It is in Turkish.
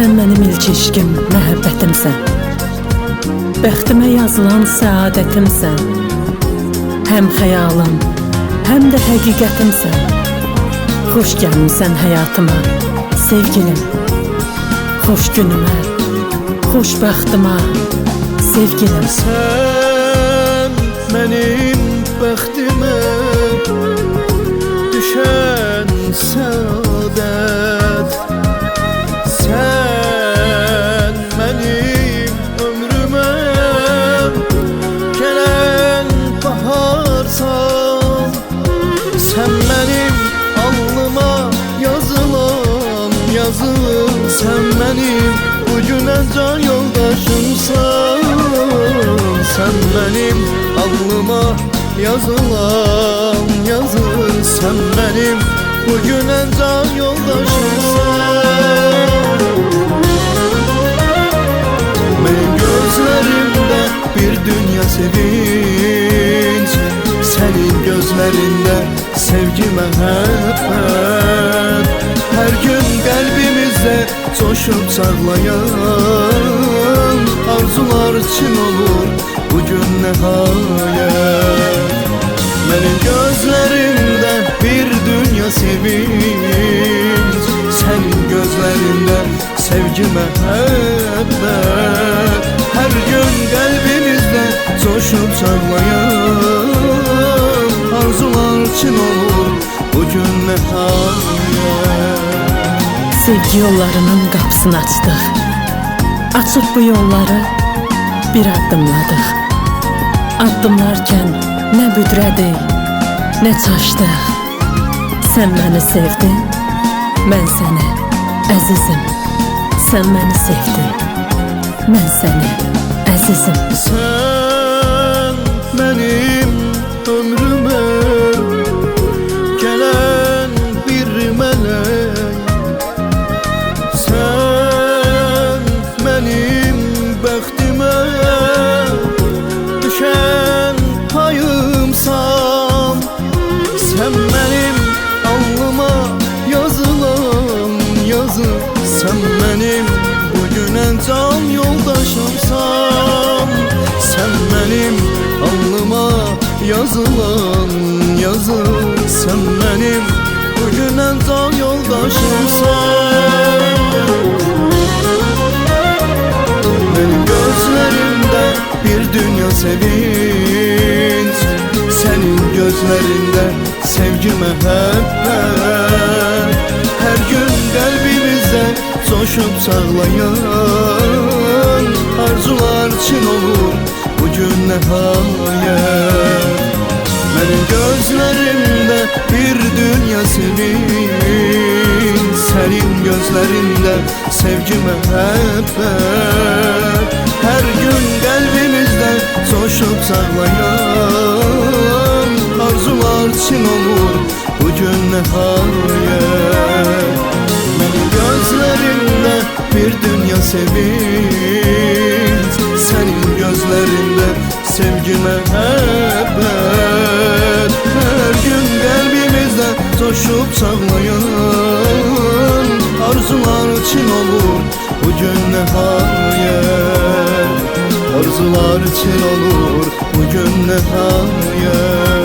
Sən mənim ilk eşqim, məhəbbətimsən. Bəxtimə yazılan səadətimsən. Həm xəyalım, həm də həqiqətimsən. Xoş gəlmisən həyatıma, sevgilim. Xoş günümə, xoş bəxtimə, sevgilim. Sen yazı Sen benim bugüne can yoldaşımsan Sen benim. Alnıma yazılan yazı Sen benim. Bugüne can yoldaşımsan Benim gözlerimde bir dünya sevinç. Senin gözlerinde sevgi mehabbet Her gün coşup çağlayan Arzular için olur bugün nihayet. Benim gözlerimde bir dünya sevinç Senin gözlerinde sevgi mehabbet Her gün kalbimizde coşup çağlayan Arzular için olur bugün nihayet Sevgi yollarının qapısını açdıq. Açıb bu yolları bir addımladıq. Addımlarkən nə büdrədik, nə çaşdıq. Sən məni sevdin, mən səni, əzizim. Sən məni sevdin, mən səni, əzizim. Sen alnıma yazılan yazı Sen benim bugüne can yoldaşımsan benim gözlerimde bir dünya sevinç Senin gözlerinde sevgi mehabbet Her gün kalbimizde coşup sağlayan Arzular için olur bugün nihayet benim gözlerimde bir dünya sevinç Senin gözlerinde sevgi mehabbet Her gün kalbimizde coşup sağlayan Arzular için olur bugün nihayet Benim gözlerimde bir dünya sevinç sevgi mehabbet Her gün kalbimizde coşup sağlayan Arzular için olur bugün nihayet Arzular için olur bugün nihayet